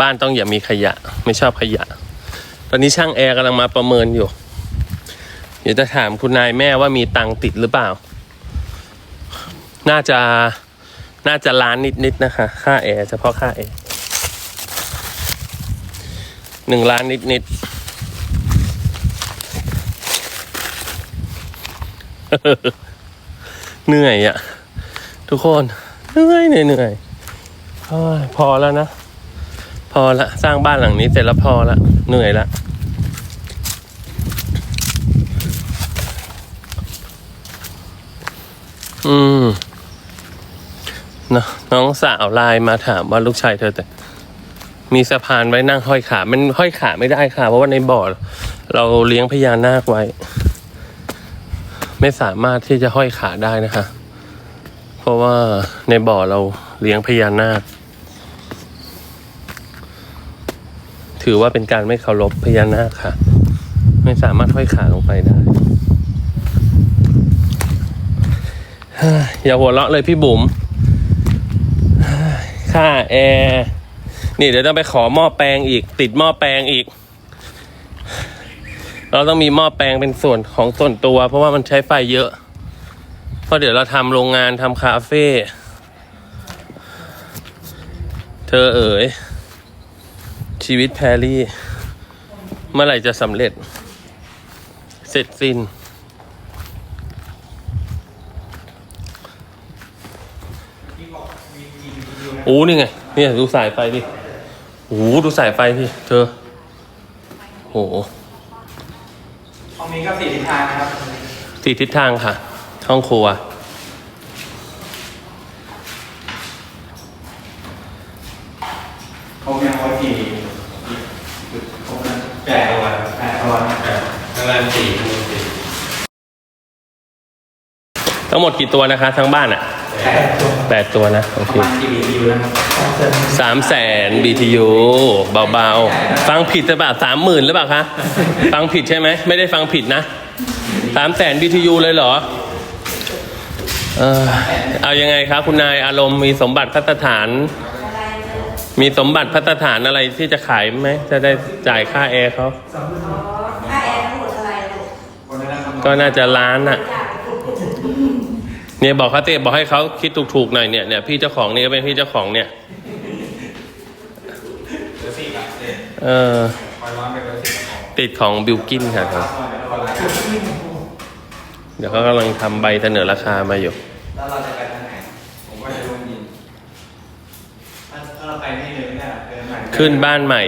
บ้านต้องอย่ามีขยะ ไม่ชอบขยะ ตอนนี้ช่างแอร์กำลังมาประเมินอยู่ เดี๋ยวจะถามคุณนายแม่ว่ามีตังติดหรือเปล่า น่าจะน่าจะล้านนิดๆนะคะ ค่าแอร์เฉพาะค่าแอร์หนึ่งล้านนิดๆเหนื่อยอะทุกคนเหนื่อยเหนื่อยเหนื่อยพอแล้วนะ พอละสร้างบ้านหลังนี้เสร็จแล้วพอละเหนื่อยละอืมน,น้องสาวไลน์มาถามว่าลูกชายเธอแต่ มีสะพานไว้นั่งห้อยขา มันห้อยขาไม่ได้ค่ะ เพราะว่าในบ่อเราเลี้ยงพญานาคไว้ ไม่สามารถที่จะห้อยขาได้นะคะ เพราะว่าในบ่อเราเลี้ยงพญานาค ถือว่าเป็นการไม่เคารพพญานาคค่ะ ไม่สามารถห้อยขาลงไปได้อย่าหัวเราะเลยพี่บุ๋มค่าแอร์นี่เดี๋ยวต้องไปขอหม้อแปลงอีก ติดหม้อแปลงอีก เราต้องมีหม้อแปลงเป็นส่วนของส่วนตัว เพราะว่ามันใช้ไฟเยอะ เพราะเดี๋ยวเราทำโรงงานทำคาเฟ่เธอเอ๋ย ชีวิตแพรรี่ เมื่อไหร่จะสำเร็จ เสร็จสิ้น โอ้นี่ไง เนี่ย ดูสายไฟดิโอ้ดูสายไฟดิเธอโหห้องนี้ก็สี่ทิศทางนะครับสี่ทิศทางค่ะ ห้องครัว ครบยังว่ากี่ครบนะแปดตัวแปดตัว ทั้งบ้านสี่ ทั้งหมดกี่ตัวนะคะ ทั้งบ้านอะแปดตัวแปดตัวนะโอประเคมาณกี่วิวนะครับสามแสน BTU เบาๆ ฟังผิดหรือเปล่าสามหมื่นหรือเปล่าคะ ฟังผิดใช่ไหม ไม่ได้ฟังผิดนะสามแสน BTU เลยเหรอ เออเอายังไงครับ คุณนายอารมณ์มีสมบัติพัฒฐาน มีสมบัติพัฒฐานอะไรที่จะขายไหม จะได้จ่ายค่าแอร์เขาค่าแอร์ทั้งหมดเท่าไหร่ลูกคนนั้นนะครับก็น่าจะล้านอะ เนี่ยบอกเขาเต้บอกให้เขาคิดถูกๆหน่อยเนี่ยเนี่ยพี่เจ้าของนี่ก็เป็นพี่เจ้าของเนี่ยเบอร์สี่ครับเด็ดเออคอยร้อนไปเบอร์สี่ของติดของบิลกินค่ะครับคอยแล้วก็ไลน์เดี๋ยวเขากำลังทำใบเสนอราคามาอยู่แล้วเราจะไปทางไหนผมว่าจะลงยินถ้าถ้าเราไปนี่เลยไม่ได้เดินใหม่ขึ้นบ้านใหม่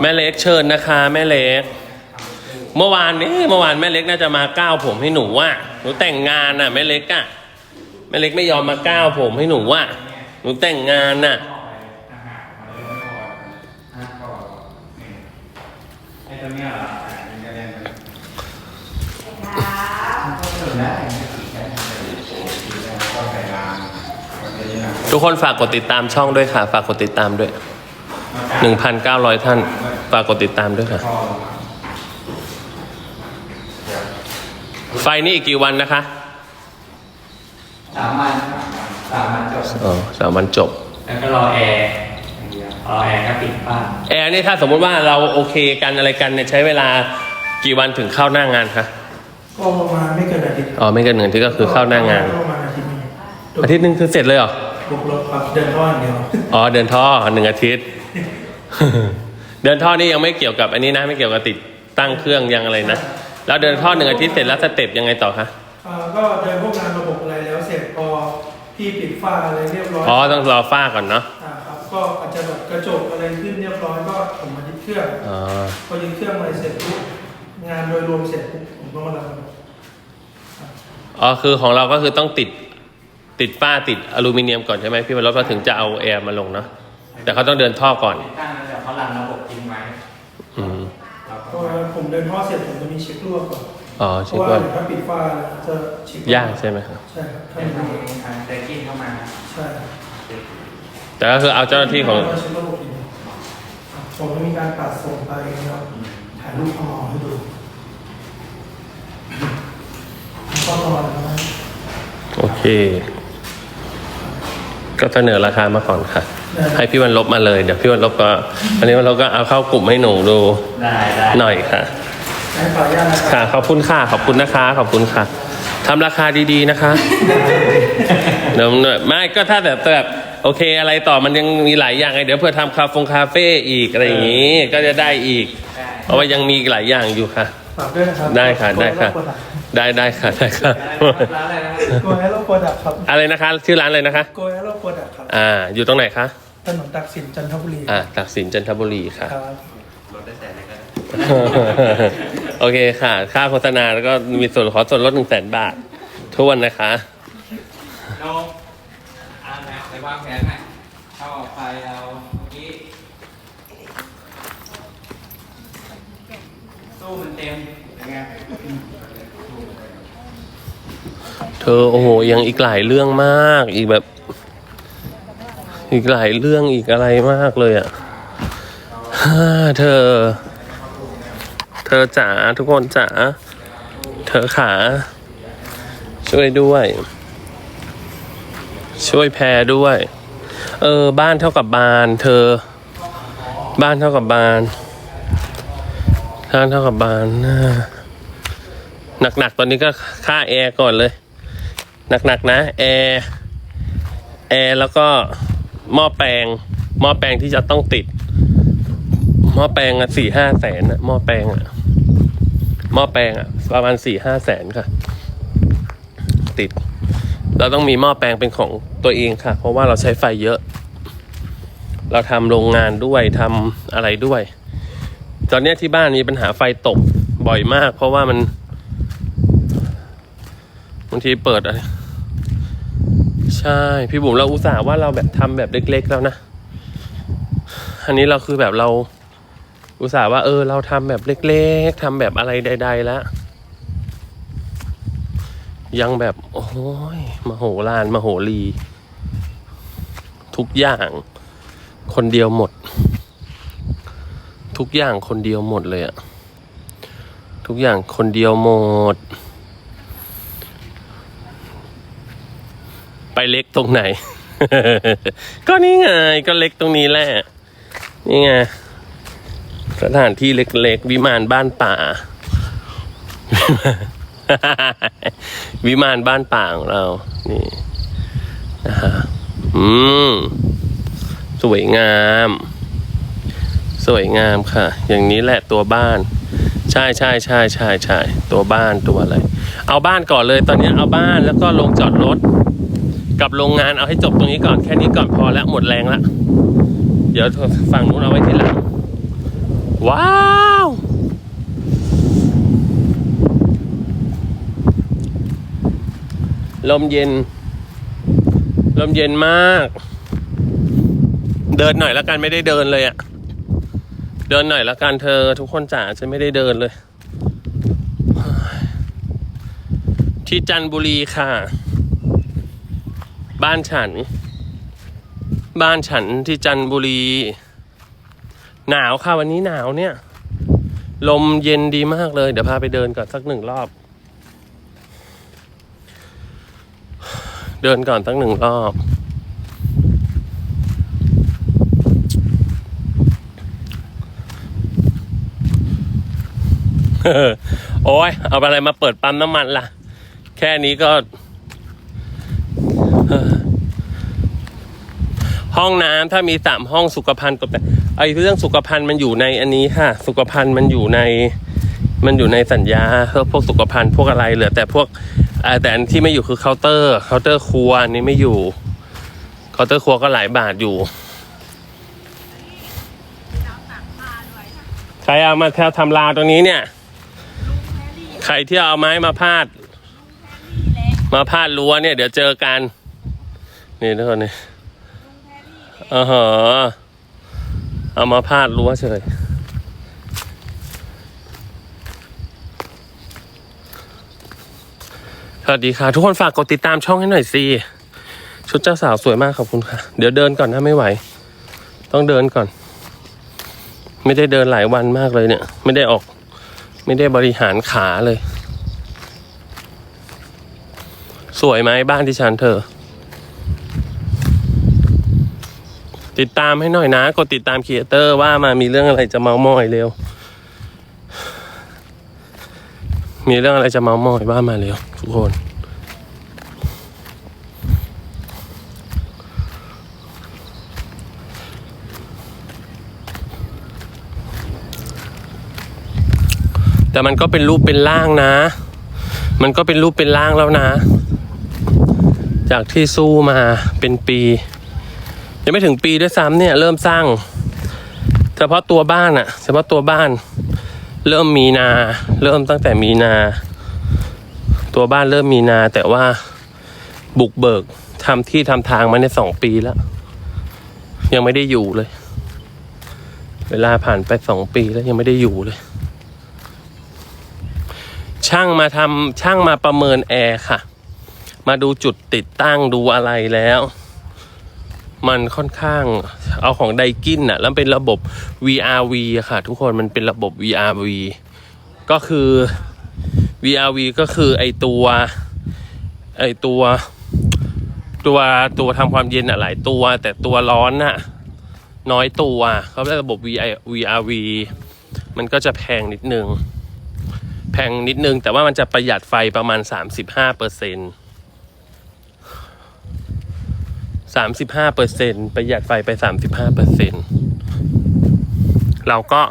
แม่เล็กเชิญนะคะ แม่เล็กเมื่อวานนี้เมื่อวานแม่เล็กน่าจะมาก้าวผมให้หนูว่าหนูแต่งงานน่ะแม่เล็กอะ แม่เล็กไม่ยอมมาก้าวผมให้หนูว่าหนูแต่งงานน่ะทุกคนฝากกดติดตามช่องด้วยค่ะ ฝากกดติดตามด้วย 1,900 ท่าน ฝากกดติดตามด้วยค่ะ ไฟนี่อีกกี่วันนะคะ สามวันสามวันจบอ๋อสามวันจบ แล้วก็รอแอร์อย่างเดียวรอแอร์ก็ปิดบ้านแอร์นี่ถ้าสมมุติว่าเราโอเคกันอะไรกันเนี่ยใช้เวลากี่วันถึงเข้าหน้างานคะก็ประมาณไม่เกินอาทิตย์อ๋อไม่เกินหนึ่งอาที่ก็คือเข้าหน้างาน ประมาณอาทิตย์หนึงอาทิตย์หนึงคือเสร็จเลยเหรอ บวกลบครับเดินท่ออย่างเดียวอ๋อเดินท่อหนึ่งอาทิตย์ เดินท่อนี่ยังไม่เกี่ยวกับอันนี้นะไม่เกี่ยวกับติดตั้งเครื่องยังอะไรนะแล้วเดินท่อหนึ่งอาทิตย์เสร็จแล้วสเต็ปยังไงต่อคะอ่าก็เดินพวกงาน พี่ปิดฝ้าอะไรเรียบร้อยอ๋อต้องรอฝ้าก่อนเนาะอ่าครับก็อาจจะแบบกระจกอะไรขึ้นเรียบร้อยก็ผมมายึดเครื่องอ๋อพอยึดเครื่องอะไรเสร็จปุ๊บงานโดยรวมเสร็จปุ๊บผมก็มารับอ๋อคือของเราก็คือต้องติดติดฝ้าติดอลูมิเนียมก่อนใช่ไหมพี่วรรถเราถึงจะเอาแอร์มาลงเนาะแต่เขาต้องเดินท่อก่อนตั้งแล้วเดี๋ยวเขารันระบบทิ้งไว้อืมเราพก็อผมเดินท่อเสร็จผมจะมีเช็ครั่วก่อน อ๋อเพเช็คราะว่าว่าเดี๋ยวถ้าปิดฝ้าจะเช็คยากใช่ไหมครับใช่ครับเป็ถ้านมันทางทางเดกิ้งเข้ามาใช่ครับแต่ก็คือเอาเจ้าหน้าที่ของเช็คระบบอีกผมจะมีการตัดส่งไปนะครับถ่ายรูปเอาออกให้ดูก็นอนนะครับโอเค ก็เสนอราคามาก่อนค่ะ ให้พี่วันลบมาเลยเดี๋ยวพี่วันลบก็อันนี้วันลบก็เอาเข้ากลุ่มให้หนูดูได้ได้หน่อยค่ะให้ ขออนุญาตนะครับค่ะขอบคุณค่ะขอบคุณนะคะขอบคุณค่ะทำราคาดีๆนะคะเดี๋ยวไม่ก็ถ้าแบบแบบโอเคอะไรต่อมันยังมีหลายอย่างไงเดี๋ยวเพื่อทำคาเฟงคาเฟ่อีกอะไรอย่างนี้ ก็จะได้อีก เพราะว่ายังมีอีกหลายอย่างอยู่ค่ะ ฝากด้วยนะครับได้ค่ะได้ค่ะโกได้ได้ค่ะได้ค่ะร้านอะไรนะครับแอโร่โปรดักครับอะไรนะคะ ชื่อร้านอะไรนะคะโกแอโร่โปรดักครับอ่าอยู่ตรงไหนคะถนนตักสินจันทบุรีอ่าตักสินจันทบุรีค่ะ โอเคค่ะ ค่าโฆษณาแล้วก็มีส่วนขอส่วนลดหนึ่งแสนบาททวนนะคะ เราอ่านนะไปวางแผนหน่อยเข้าออกไปเอาเมื่อกี้ตู้มันเต็มยังไงเธอโอ้โหยังอีกหลายเรื่องมากอีกแบบ อีกหลายเรื่องอีกอะไรมากเลยอะ่ะเธอ เธอจ๋าทุกคนจ๋าเธอขา ช่วยด้วย ช่วยแพรด้วย เออ บ้านเท่ากับบาน เธอ บ้านเท่ากับบานบ้านเท่ากับบานน่าหนักๆตอนนี้ก็ค่าแอร์ก่อนเลย หนักๆนะแอร์แอร์แล้วก็หม้อแปลงหม้อแปลงที่จะต้องติดหม้อแปลงอะสี่ห้าแสนอะหม้อแปลงอะ ม้อแปลงอะประมาณสี่ห้าแสนค่ะ ติด เราต้องมีหม้อแปลงเป็นของตัวเองค่ะ เพราะว่าเราใช้ไฟเยอะ เราทำโรงงานด้วยทำอะไรด้วย ตอนนี้ที่บ้านมีปัญหาไฟตกบ่อยมาก เพราะว่ามันบางทีเปิดอะไรใช่ พี่บุ๋มเราอุตส่าห์ว่าเราแบบทำแบบเล็ก ๆ แล้วนะ อันนี้เราคือแบบเรา อุตส่าห์ว่าเออเราทำแบบเล็กๆทำแบบอะไรใด ๆ แล้วยังแบบ โอ้ยมโหฬารมโหรี ทุกอย่าง คนเดียวหมด ทุกอย่างคนเดียวหมดเลยอะทุกอย่างคนเดียวหมด ไปเล็กตรงไหน ก็นี่ไง ก็เล็กตรงนี้แหละ นี่ไง สถานที่เล็กๆ วิมานบ้านป่า วิมานบ้านป่าของเรา นี่นะฮะอืม สวยงาม สวยงามค่ะ อย่างนี้แหละตัวบ้าน ใช่ใช่ใช่ใช่ใช่ตัวบ้านตัวอะไร เอาบ้านก่อนเลยตอนนี้เอาบ้านแล้วก็ลงจอดรถกับโรงงานเอาให้จบตรงนี้ก่อนแค่นี้ก่อนพอแล้วหมดแรงแล้วเดี๋ยวฝั่งนู้นเอาไว้ทีหลัง ว้าวลมเย็น ลมเย็นมาก เดินหน่อยล้วกันไม่ได้เดินเลยอะเดินหน่อยล้วกันเธอ ทุกคนจ๋าจะไม่ได้เดินเลย ที่จันบุรีค่ะ บ้านฉัน บ้านฉันที่จันบุรี หนาวค่ะวันนี้หนาวเนี่ย ลมเย็นดีมากเลย เดี๋ยวพาไปเดินก่อนสักหนึ่งรอบ เดินก่อนสักหนึ่งรอบ โอ้ยเอาอะไรมาเปิดปั๊มน้ำมันล่ะ แค่นี้ก็ห้องน้ำถ้ามีสามห้องสุขภัณฑ์กฎ ไอ้เรื่องสุขภัณฑ์มันอยู่ในอันนี้ค่ะ สุขภัณฑ์มันอยู่ในมันอยู่ในสัญญาเพื่อพวกสุขภัณฑ์พวกอะไรเหลือ แต่พวกแต่อันที่ไม่อยู่คือเคาน์เตอร์เคาน์เตอร์ครัวอันนี้ไม่อยู่เคาน์เตอร์ครัวก็หลายบาทอยู่ใครเอามาแถวทำลาวตรงนี้เนี่ย ใครที่เอาไม้มาพาด มาพาดรั้วเนี่ย เดี๋ยวเจอกัน นี่ทุกคนนี่อ๋อ เอามาพาดรั้วเฉยสวัสดีค่ะ ทุกคนฝากกดติดตามช่องให้หน่อยสิชุดเจ้าสาวสวยมากขอบคุณค่ะ เดี๋ยวเดินก่อนถ้าไม่ไหว ต้องเดินก่อน ไม่ได้เดินหลายวันมากเลยเนี่ย ไม่ได้ออก ไม่ได้บริหารขาเลย สวยไหมบ้านที่ฉันเธอ ติดตามให้หน่อยนะ กดติดตามครีเอเตอร์ว่ามามีเรื่องอะไรจะเมามอยเร็ว มีเรื่องอะไรจะเมามอยว่ามาเร็วทุกคนแต่มันก็เป็นรูปเป็นร่างนะ มันก็เป็นรูปเป็นร่างแล้วนะ จากที่สู้มาเป็นปี ยังไม่ถึงปีด้วยซ้ำเนี่ย เริ่มสร้าง เฉพาะตัวบ้านอะเฉพาะตัวบ้าน เริ่มมีนา เริ่มตั้งแต่มีนา ตัวบ้านเริ่มมีนา แต่ว่าบุกเบิกทำที่ทำทางมาในสองปีแล้ว ยังไม่ได้อยู่เลย เวลาผ่านไปสองปีแล้วยังไม่ได้อยู่เลย ช่างมาทำช่างมาประเมินแอร์ค่ะ มาดูจุดติดตั้งดูอะไรแล้ว มันค่อนข้างเอาของไดกินอะแล้วเป็นระบบ VRV อะค่ะ ทุกคนมันเป็นระบบ VRV ก็คือ VRV ก็คือไอตัวไอตัวตัวตัวทำความเย็นอะหลายตัว แต่ตัวร้อนอะน้อยตัวเขาเรียกระบบ VI VRV มันก็จะแพงนิดนึง แพงนิดนึง แต่ว่ามันจะประหยัดไฟประมาณ 35เปอร์เซ็นต์ 35เปอร์เซ็นต์ประหยัดไฟไป 35เปอร์เซ็นต์เราก็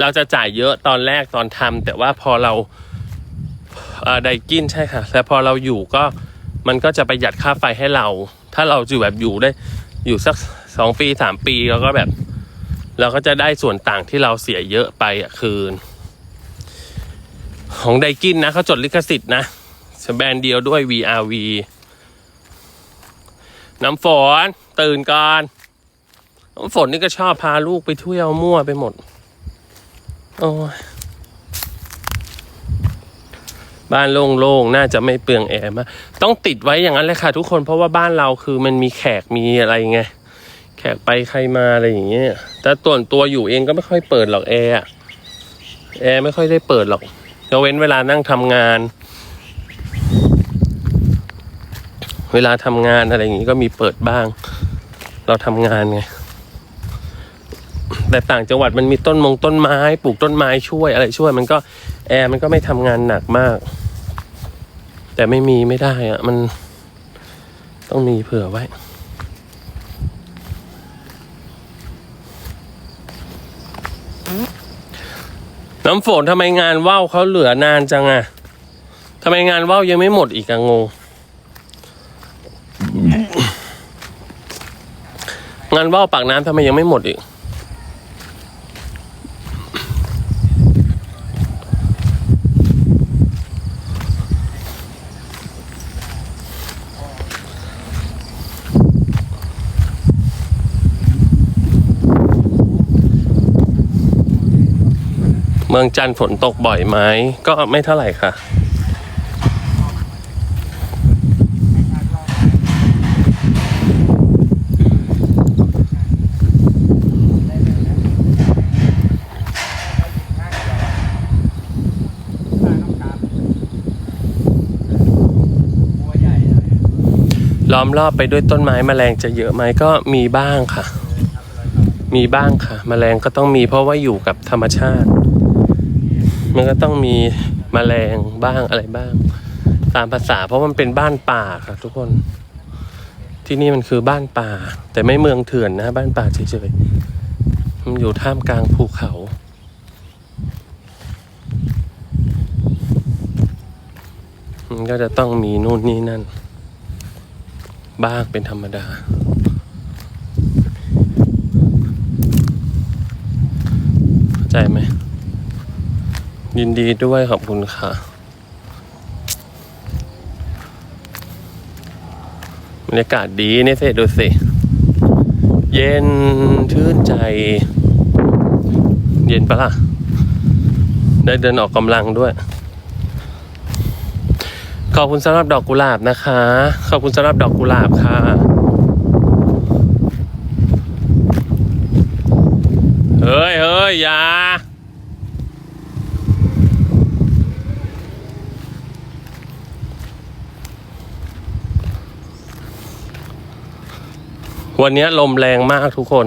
เราจะจ่ายเยอะตอนแรกตอนทำแต่ว่าพอเราไดกินใช่ค่ะแต่พอเราอยู่ก็มันก็จะประหยัดค่าไฟให้เรา ถ้าเราอยู่แบบอยู่ได้อยู่สักสองปีสามปีเราก็แบบ เราก็จะได้ส่วนต่างที่เราเสียเยอะไปอะคืน ของไดกินนะเขาจดลิขสิทธิ์นะแบรนด์เดียวด้วย VRV น้ำฝนตื่นก่อนน้ำฝนนี่ก็ชอบพาลูกไปเที่ยวมั่วไปหมด โอ้ยบ้านโล่งๆ น่าจะไม่เปลืองแอร์มากต้องติดไว้อย่างนั้นเลยค่ะ ทุกคนเพราะว่าบ้านเราคือมันมีแขกมีอะไรไง แขกไปใครมาอะไรอย่างเงี้ย แต่ตัวตัวอยู่เองก็ไม่ค่อยเปิดหรอกแอร์ แอร์ไม่ค่อยได้เปิดหรอกยกเว้นเวลานั่งทำงาน เวลาทำงานอะไรอย่างนี้ก็มีเปิดบ้าง เราทำงานไง แต่ต่างจังหวัดมันมีต้นมงต้นไม้ ปลูกต้นไม้ช่วยอะไรช่วย มันก็แอร์มันก็ไม่ทำงานหนักมาก แต่ไม่มีไม่ได้อะมันต้องมีเผื่อไว้น้ำฝนทำไมงานว่าวเขาเหลือนานจังอะทำไมงานว่าวยังไม่หมดอีกอะงง งานว่าวปากน้ำทำไมยังไม่หมดอีก เมืองจันทร์ฝนตกบ่อยไหมก็ไม่เท่าไหร่ค่ะ บัวใหญ่เลย ล้อมรอบไปด้วยต้นไม้แมลงจะเยอะไหมก็มีบ้างค่ะ มีบ้างค่ะแมลงก็ต้องมีเพราะว่าอยู่กับธรรมชาติ มันก็ต้องมีแมลงบ้างอะไรบ้าง ตามภาษาเพราะมันเป็นบ้านป่าค่ะ ทุกคน ที่นี่มันคือบ้านป่า แต่ไม่เมืองเถื่อนนะ บ้านป่าเฉยๆมันอยู่ท่ามกลางภูเขามันก็จะต้องมีนู่นนี่นั่น บ้างเป็นธรรมดา เข้าใจไหม ยินดีด้วยขอบคุณค่ะ บรรยากาศดีเนี่ยเสดูสิ เย็นชื่นใจ เย็นปะล่ะ ได้เดินออกกำลังด้วย ขอบคุณสำหรับดอกกุหลาบนะคะ ขอบคุณสำหรับดอกกุหลาบค่ะ เฮ้ยเฮ้ยอย่าวันนี้ลมแรงมากทุกคน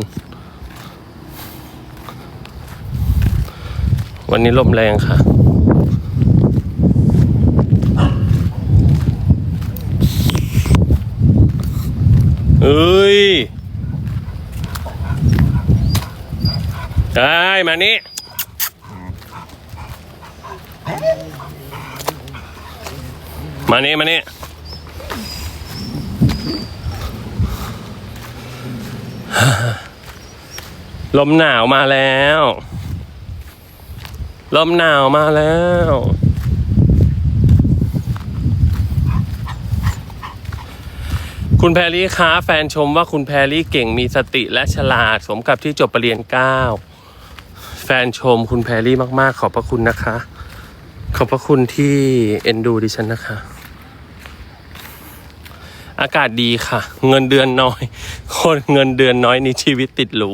วันนี้ลมแรงค่ะ เอ้ยได้มานี่มานี่มานี่ลมหนาวมาแล้ว ลมหนาวมาแล้ว คุณแพรรี่คะแฟนชมว่าคุณแพรรี่เก่งมีสติและฉลาด สมกับที่จบปรริญญาเก้าแฟนชมคุณแพรรี่มากๆ ขอบพระคุณนะคะ ขอบพระคุณที่เอ็นดูดิฉันนะคะ อากาศดีค่ะ เงินเดือนน้อย คนเงินเดือนน้อยนี่ชีวิตติดหรู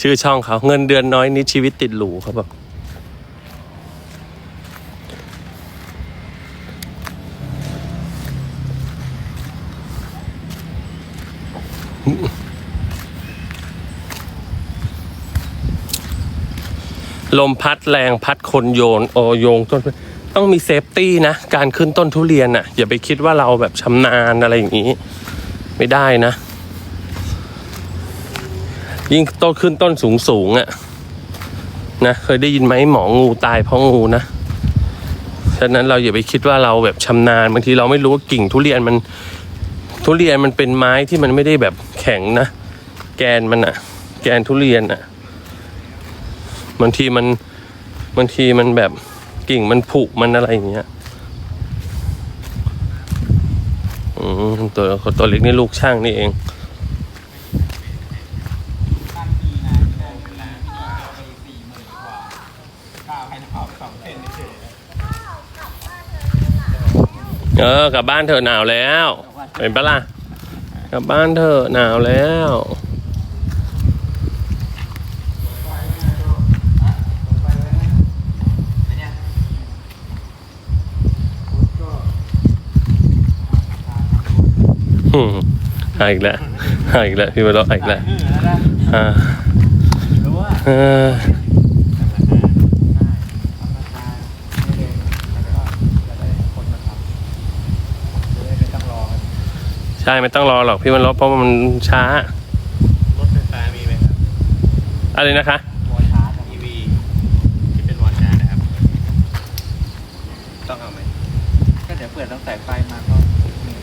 ชื่อช่องเขาเงินเดือนน้อยนี่ชีวิตติดหรูเขาบอก ลมพัดแรงพัดคนโยนโอโยงต้นต้องมีเซฟตี้นะ การขึ้นต้นทุเรียนอะ อย่าไปคิดว่าเราแบบชำนาญอะไรอย่างนี้ ไม่ได้นะ ยิ่งต้นขึ้นต้นสูงสูงอะ่ะนะเคยได้ยินไหมหมองูตายเพราะงูนะฉะนั้นเราอย่าไปคิดว่าเราแบบชำนาญบางทีเราไม่รู้ว่ากิ่งทุเรียนมัน ทุเรียนมันเป็นไม้ที่มันไม่ได้แบบแข็งนะ แกนมันอะแกนทุเรียนอะบางทีมันบางทีมันแบบกิ่งมันผุมันอะไรอย่างเงี้ยตัวตัวเล็กนี่ลูกช่างนี่เอง เอองสองเซนเฉยเออกลับบ้านเถอะหนาวแล้ว เห็นปะล่ะกลับบ้านเถอะหนาวแล้วหายอีกแล้วหายอีกแล้วพี่บอลหายอีกแล้วอ่า รู้ว่า เออ ใช่ไม่ต้องรอหรอกพี่มันรถเพราะว่ามันช้า รถไฟฟ้ามีไหมครับอะไรนะคะ วอลชาร์จ EV ที่เป็นวอลชาร์จนะครับ ต้องเอาไหมก็เดี๋ยวเปิดตั้งแต่ไฟมาก็มี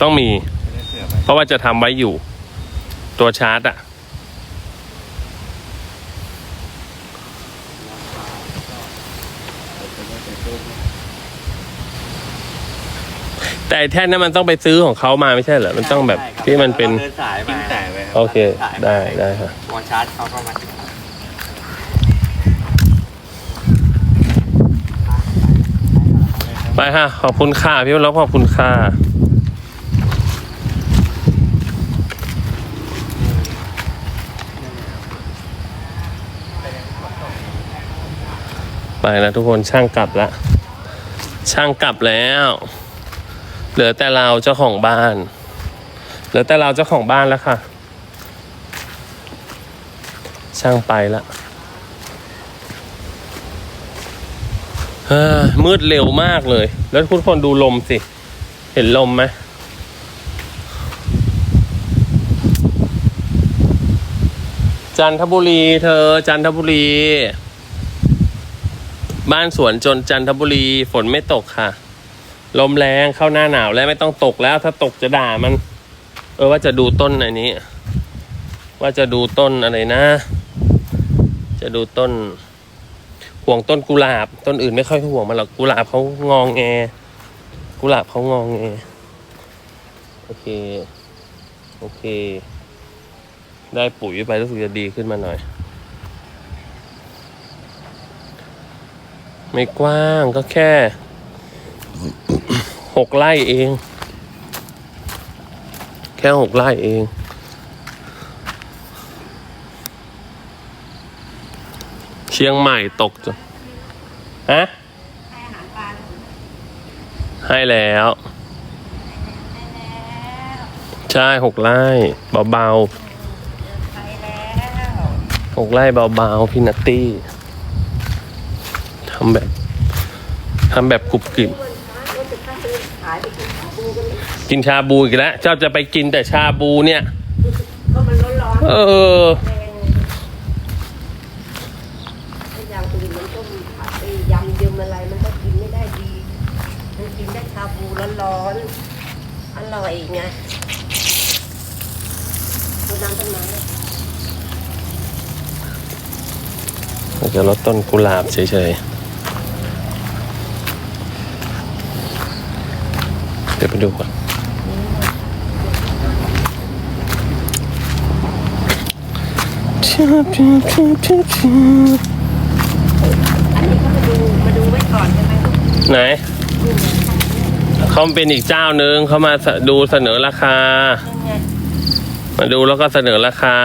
ต้องมี จะได้เผื่อไปเพราะว่าจะทำไว้อยู่ ตัวชาร์จอะ แต่ไอ้แท่นนั้นมันต้องไปซื้อของเขามาไม่ใช่เหรอมันต้องแบบที่มันเป็น เดินสายมาสายไปรับโอเค สายปได้ได้ครับวอลชาร์จเขาก็มาไปค่ะขอบคุณค่ะพี่วันลบขอบคุณค่ะไปแล้วทุกคนช่างกลับละช่างกลับแล้ว เหลือแต่เราเจ้าของบ้าน เหลือแต่เราเจ้าของบ้านแล้วค่ะ ช่างไปละเฮ้ยมืดเร็วมากเลย แล้วทุกคนดูลมสิ เห็นลมไหมจันทบุรี เธอ จันทบุรี บ้านสวนจนจันทบุรี ฝนไม่ตกค่ะ ลมแรงเข้าหน้าหนาวแล้วไม่ต้องตกแล้ว ถ้าตกจะด่ามัน เออว่าจะดูต้นอันนี้ ว่าจะดูต้นอะไรนะ จะดูต้น ห่วงต้นกุหลาบ ต้นอื่นไม่ค่อยห่วงมันหรอกกุหลาบเขางองแงกุหลาบเขางองแงโอเค โอเค ได้ปุ๋ยไปรู้สึกจะดีขึ้นมาหน่อย ไม่กว้างก็แค่ หกไร่เอง แค่หกไร่เองเชียงใหม่ตกจ้ะฮะให้แล้วให้แล้ว ใช่หกไร่เบาๆหกไร่เบาๆพี่นัตตี้ทำแบบทำแบบกรุบกริบ ขายไปกินข้าวปู กันเลยกินชาบูอีกแล้วเจ้าจะไปกินแต่ชาบูเนี่ย ก็มันร้อนเออๆแรงไอ้อย่างอื่นมันก็มีผัดไอ้ยำเยิมอะไรมันก็กินไม่ได้ดี มันกินได้ชาบูร้อนๆ อร่อยไงคุณน้ำต้นไม้เราจะลดต้นกุหลาบเฉยๆ เดี๋ยวไปดูก่อนชิบชิบชิบชิบชิบอันนี้ก็มาดูมาดูไว้ก่อนใช่ไหมลูกไหนเขาเป็นอีกเจ้าหนึ่งเขามาดูเสนอราคานั่นไงมาดูแล้วก็เสนอราคา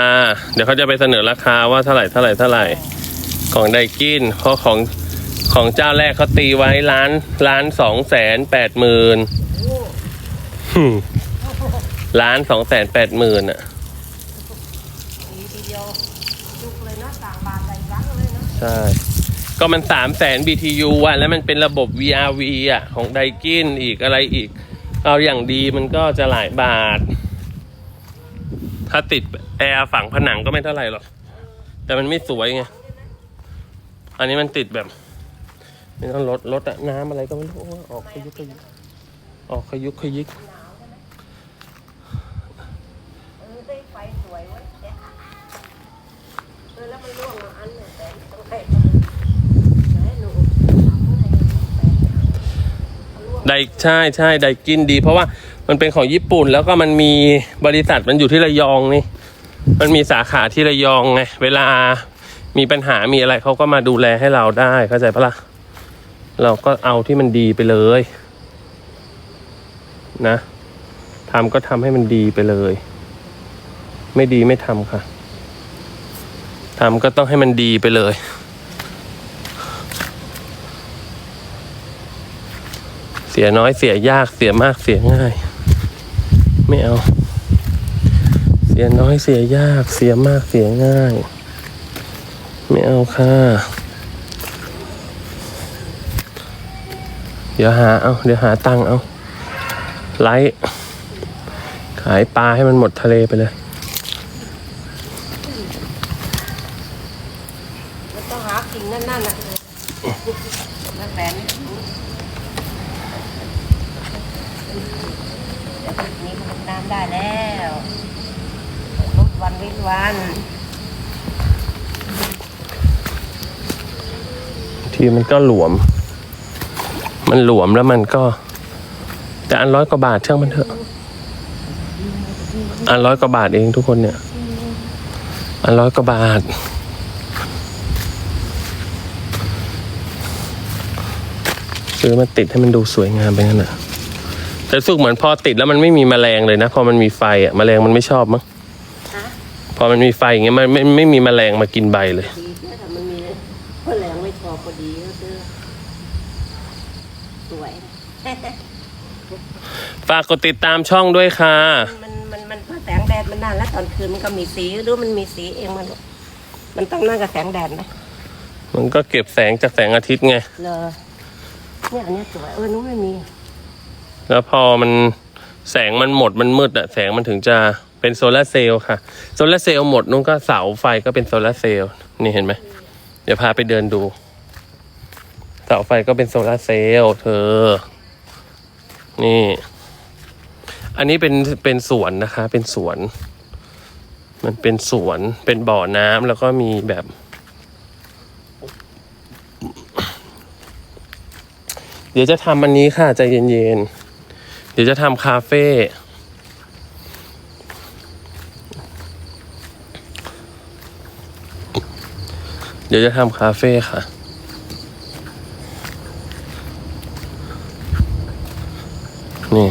เดี๋ยวเขาจะไปเสนอราคาว่าเท่าไหร่เท่าไหร่เท่าไหร่ของไดกินเพราะของของเจ้าแรกเขาตีไว้ล้านล้านสองแสนแปดหมื่นโอ้ ล้านสองแสนแปดหมื่นอะดีทีเดียวจุกเลยเนาะต่างบาทใส่รังเลยเนาะใช่ ก็มันสามแสน BTU อะ แล้วมันเป็นระบบ VRV อะ ของไดกินอีกอะไรอีก เอาอย่างดีมันก็จะหลายบาท ถ้าติดแอร์ฝั่งผนังก็ไม่เท่าไหร่หรอก แต่มันไม่สวยไง อันนี้มันติดแบบไม่ต้องลดลดอะน้ำอะไรก็ไม่รู้ออกขยุกขยิกออกขยุกขยิก เออได้ไฟสวยเว้ยแกะเออแล้วมันร่วงมาอันหนึ่งแต่ต้องให้ไหนหนูทำอะไรแต่ ไดใช่ใช่ไดกินดี เพราะว่ามันเป็นของญี่ปุ่นแล้วก็มันมีบริษัทมันอยู่ที่ระยองนี่ มันมีสาขาที่ระยองไงเวลามีปัญหามีอะไรเขาก็มาดูแลให้เราได้เข้าใจปะล่ะเราก็เอาที่มันดีไปเลย นะทำก็ทำให้มันดีไปเลย ไม่ดีไม่ทำค่ะทำก็ต้องให้มันดีไปเลย สียน้อยเสียยากเสียมากเสียง่าย ไม่เอา เสียน้อยเสียยากเสียมากเสียง่าย ไม่เอาค่ะ เดี๋ยวหาเอาเดี๋ยวหาตังเอาไลท์ขายปลาให้มันหมดทะเลไปเลยต้องหากิ่งนั่นๆน่ะแล้วแฟนเดี๋ยวจุดนี้มันลงน้ำได้แล้วลดวันเว้นวัน ทีมันก็หลวม มันหลวมแล้วมันก็ แต่อันร้อยกว่าบาทช่างมันเถอะ อันร้อยกว่าบาทเองทุกคนเนี่ย อันร้อยกว่าบาทซื้อมาติดให้มันดูสวยงามไปงั้นน่ะ แต่รู้สึกเหมือนพอติดแล้วมันไม่มีแมลงเลยนะ พอมันมีไฟอะแมลงมันไม่ชอบมั้งฮะพอมันมีไฟอย่างเงี้ยมันไม่ไม่มีแมลงมากินใบเลยดีเชื่อแต่มันมีเพราะแรงไม่พอพอดีก็คือสวยฝากกดติดตามช่องด้วยค่ะ มันมันมันเพราะแสงแดดมันนั่นแล้วตอนคืนมันก็มีสีหรือมันมีสีเองมัน มันต้องนั่งกับแสงแดดไหมมันก็เก็บแสงจากแสงอาทิตย์ไงเลอเนี่ยอันเนี้ยสวยเออนู้นไม่มี แล้วพอมันแสงมันหมดมันมืดอะแสงมันถึงจะเป็นโซลาเซลล์ค่ะ โซลาเซลล์หมดนุ่นก็เสาไฟก็เป็นโซลาเซลล์นี่เห็นไหม เดี๋ยวพาไปเดินดู เสาไฟก็เป็นโซลาเซลล์เธอ นี่ อันนี้เป็นเป็นสวนนะคะ เป็นสวน มันเป็นสวนเป็นบ่อน้ำแล้วก็มีแบบเดี๋ยวจะทำอันนี้ค่ะ ใจเย็นๆ เดี๋ยวจะทำคาเฟ่เดี๋ยวจะทำคาเฟ่ค่ะ นี่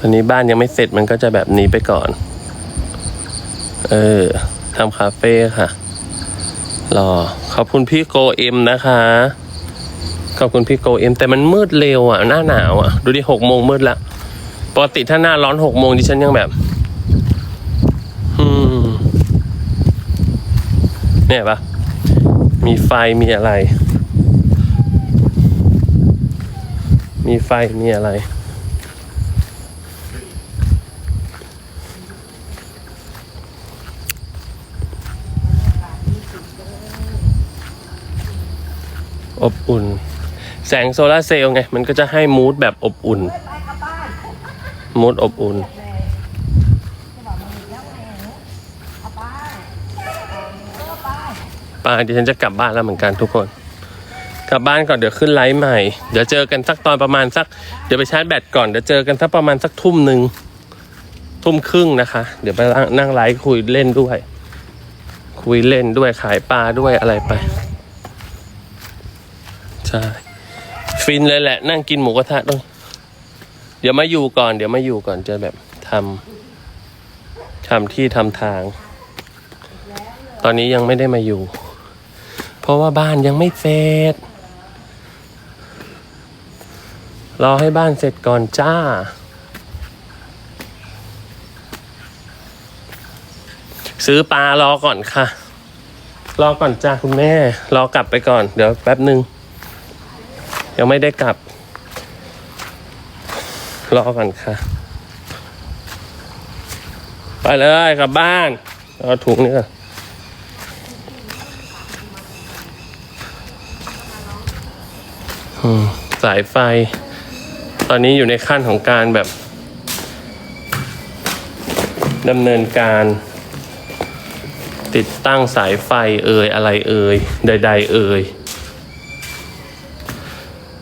อันนี้บ้านยังไม่เสร็จมันก็จะแบบนี้ไปก่อน เออทำคาเฟ่ค่ะ รอ ขอบคุณพี่โกเอ็มนะคะ ขอบคุณพี่โกเอ็มแต่มันมืดเร็วอะหน้าหนาวอะ ดูดิหกโมงมืดละปกติถ้าหน้าร้อนหกโมงดิฉันยังแบบอืมเนี่ยปะมีไฟมีอะไร มีไฟมีอะไรอบอุ่น แสงโซลาร์เซลล์ไง มันก็จะให้มูดแบบอบอุ่น มูดอบอุ่นเลยจะบอกมึงอีกแล้วไปเอาไปป้าดิฉันจะกลับบ้านแล้วเหมือนกันทุกคน กลับบ้านก่อนเดี๋ยวขึ้นไลฟ์ใหม่ เดี๋ยวเจอกันสักตอนประมาณสัก เดี๋ยวไปชาร์จแบตก่อน เดี๋ยวเจอกันสักประมาณสักทุ่มหนึ่งทุ่มครึ่งนะคะ เดี๋ยวไปนั่งไลฟ์คุยเล่นด้วย คุยเล่นด้วยขายปลาด้วยอะไรไป ใช่ ฟินเลยแหละ นั่งกินหมูกระทะด้วยเดี๋ยวมาอยู่ก่อน เดี๋ยวมาอยู่ก่อนจะแบบทำทำที่ทำทาง ตอนนี้ยังไม่ได้มาอยู่ เพราะว่าบ้านยังไม่เสร็จรอให้บ้านเสร็จก่อนจ้า ซื้อปลารอก่อนค่ะ รอก่อนจ้าคุณแม่ รอกลับไปก่อน เดี๋ยวแป๊บหนึ่ง ยังไม่ได้กลับ รอก่อนค่ะ ไปเลยกลับบ้านเอาถุงนี่ก่อนสายไฟ ตอนนี้อยู่ในขั้นของการแบบดำเนินการติดตั้งสายไฟเอ่ยอะไรเอ่ยใด ๆ เอ่ย